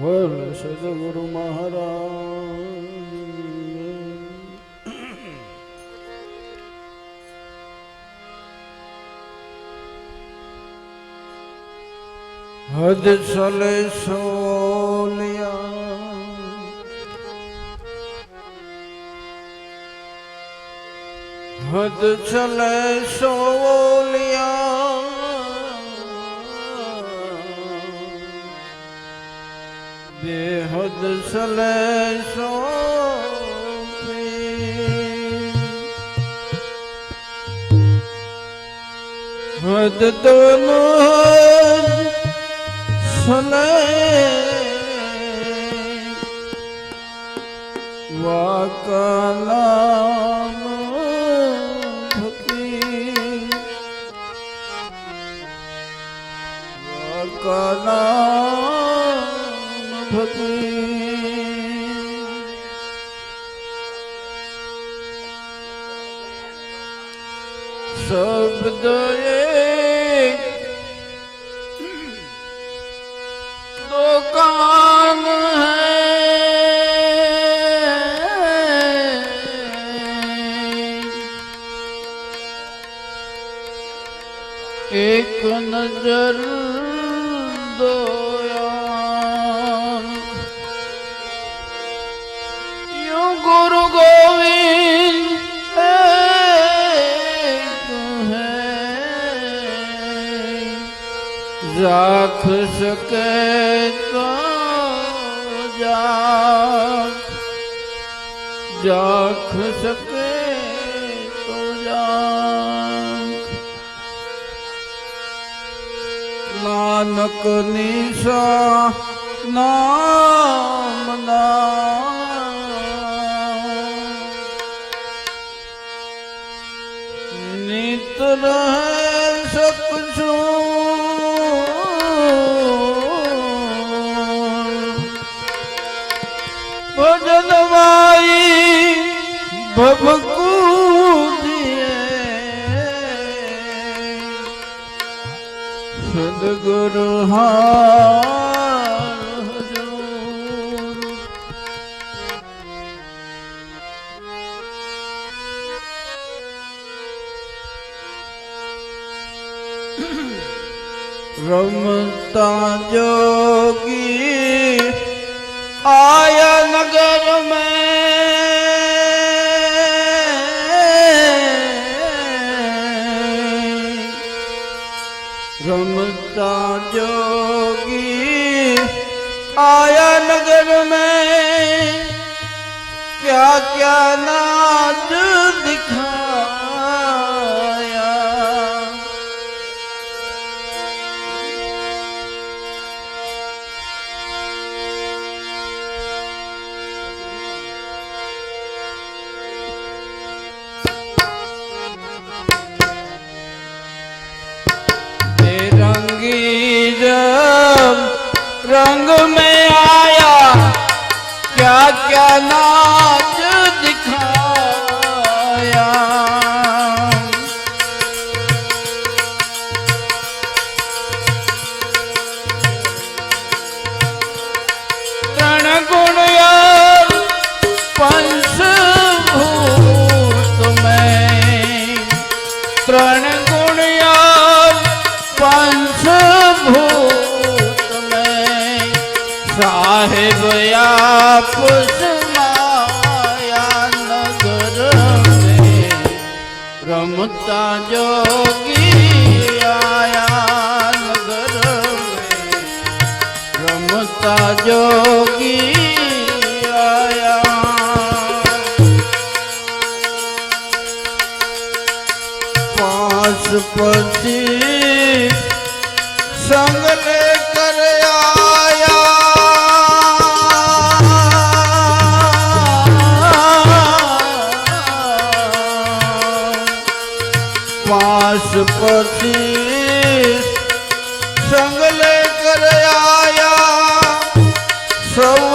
બોલ સદગુરુ મહારાજ. હદ સલે સોલિયા. હદ ચલે સોલિયા. ਖੁਦ ਸਲੇ ਸੋਪੇ। ਖੁਦ ਦੋਨੋਂ ਸਲੇ ਵਾਕਲਾਮ ਭਕੀ ਵਾਕਲਾਮ શબ્દ એક રાખ શકે તો જાખ જાખ શકે તો જાખ. નાનક નિશા નામ રહે શકશું ભભકુદીએ સદગુરુ હાર હજૂર રમતા જોગી આયા નગર क्या क्या नाच दिखाया रंगी जब रंग में आया क्या क्या नाच સાહેબ આપ સમાયા નગર રમતા જોગી આયા નગર રમતા જોગી આયા નર આયા. સૌ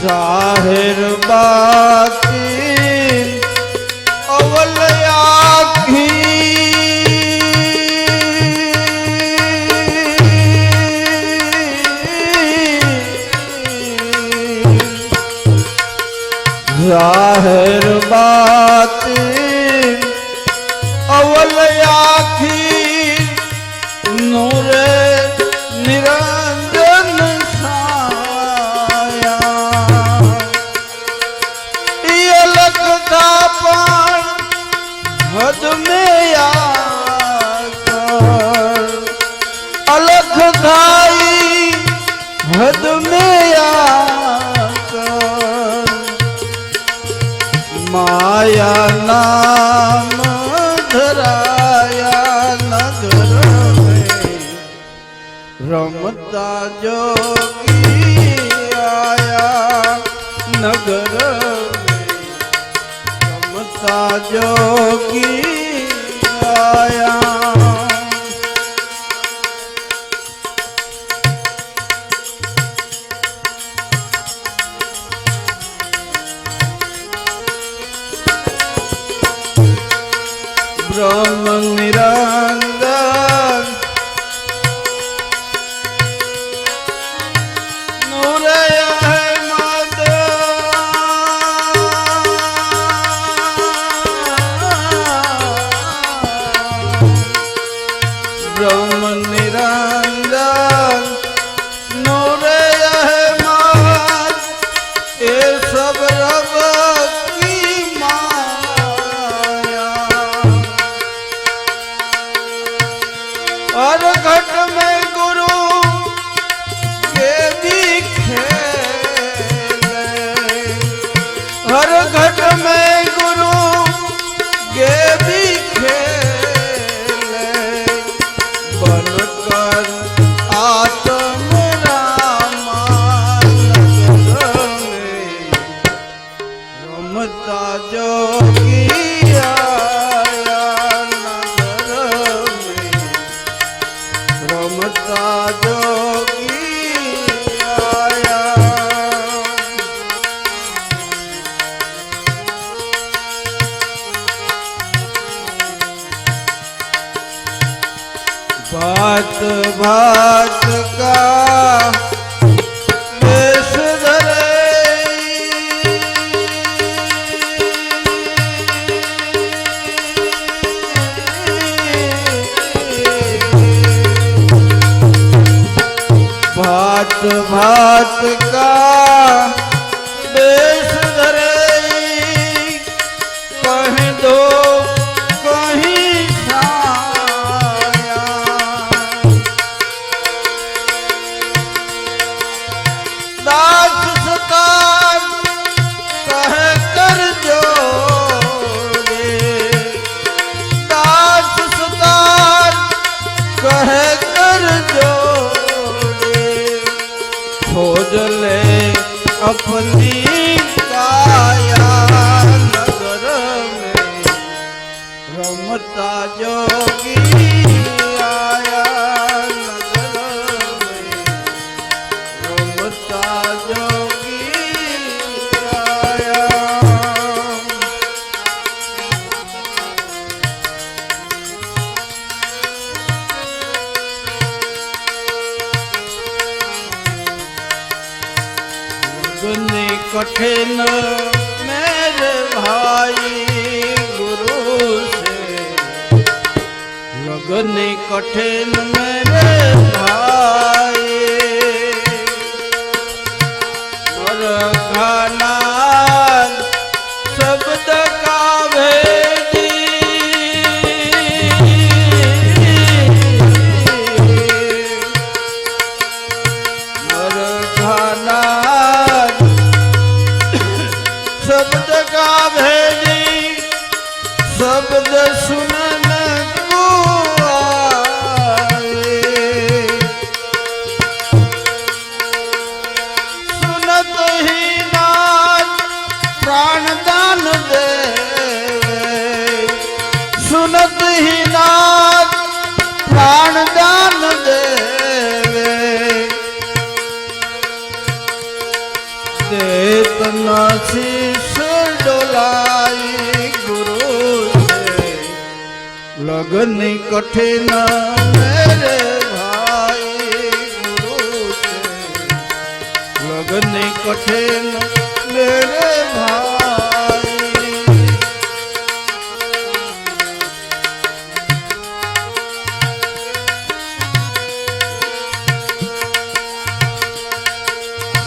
ਜ਼ਾਹਿਰ ਬਾਤ લખ ખાઈ હદ મેયા માયા નામ ધરાયા નગર રમતા જોગી આયા નગર રમતા જોગી આયા ભાત રમતા જોગી. ઘરની કઠિના મેરે ભાઈ ગુરુ લગની કઠિન મેરે ભાઈ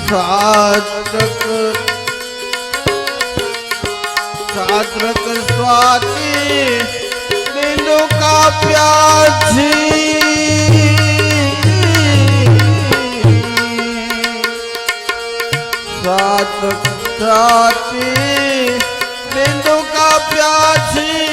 સાચ ધરાતી બિંદુ કાપ્યા છીએ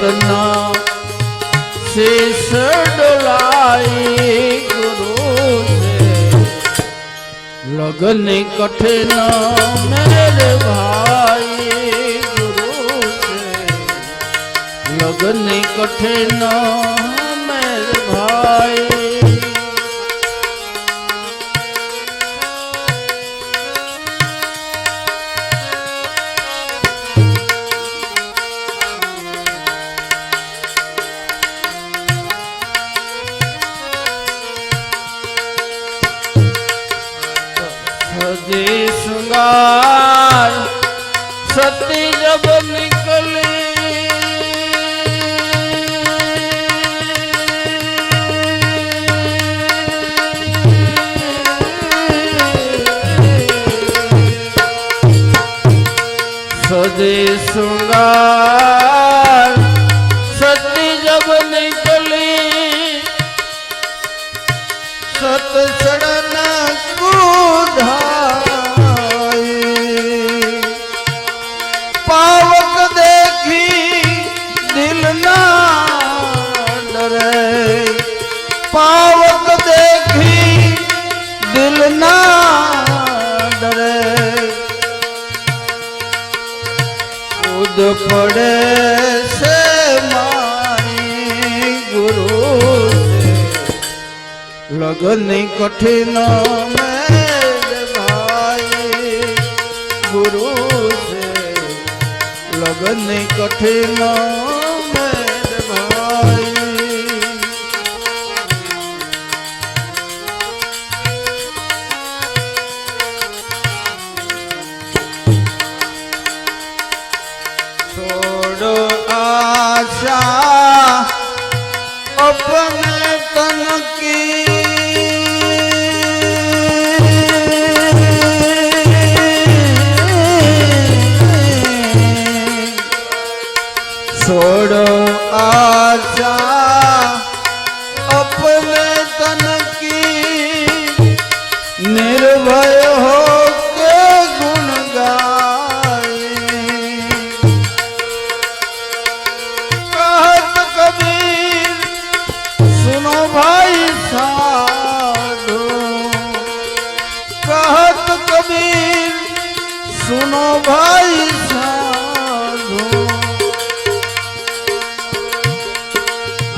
જગતના શેષ ડોલાઈ ગુરુ લગન કઠિન મેર ભાઈ ગુરુ લગન કઠિન મેર ભાઈ સજી શૃંગાર સતી પાવક દેખી દિલ ના ડરે કૂદ પડે છે મારી ગુરુ લગન કઠિન ભાઈ ગુરુ છે લગન કઠિન From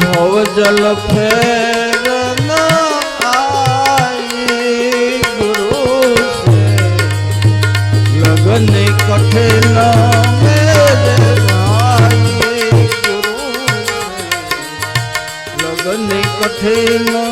ભવ જલ ફેર આઈ ગુરુ લગન કઠેલા લગન કઠેલા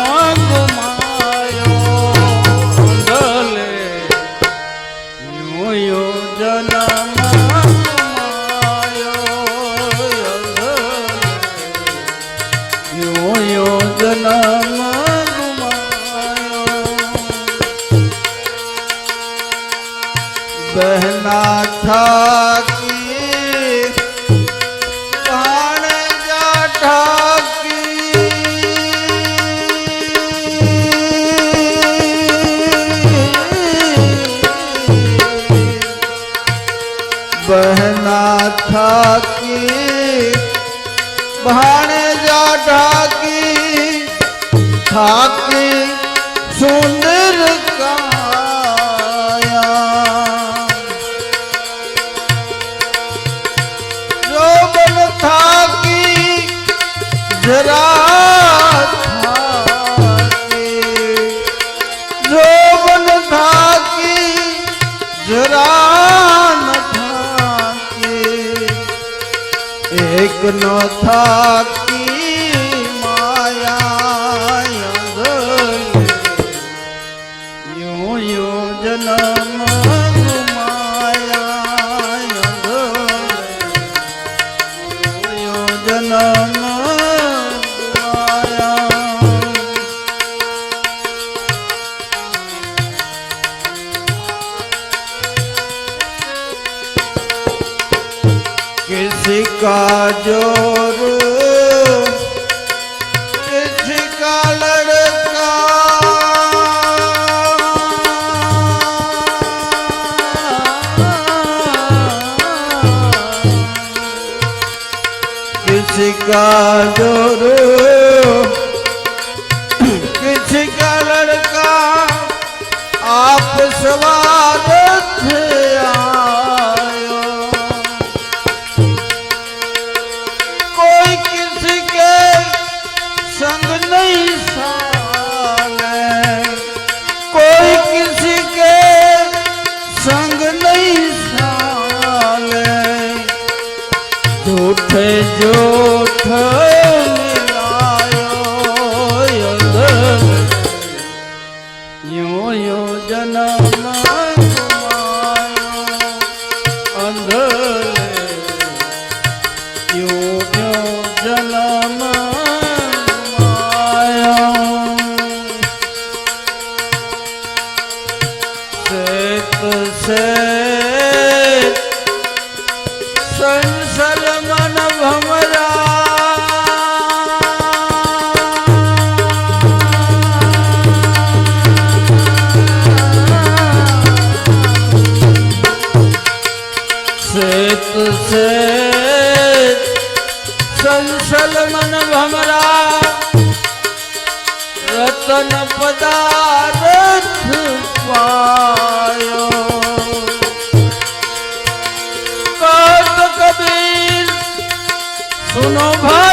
બહના ઠાકી ભાણજા ઠાકી બહના ઠાકી ભાણ নথাক கால કુશલ મન ભમરા. રતન પદાર્થ પાયો કત કબીર સુનો ભાઈ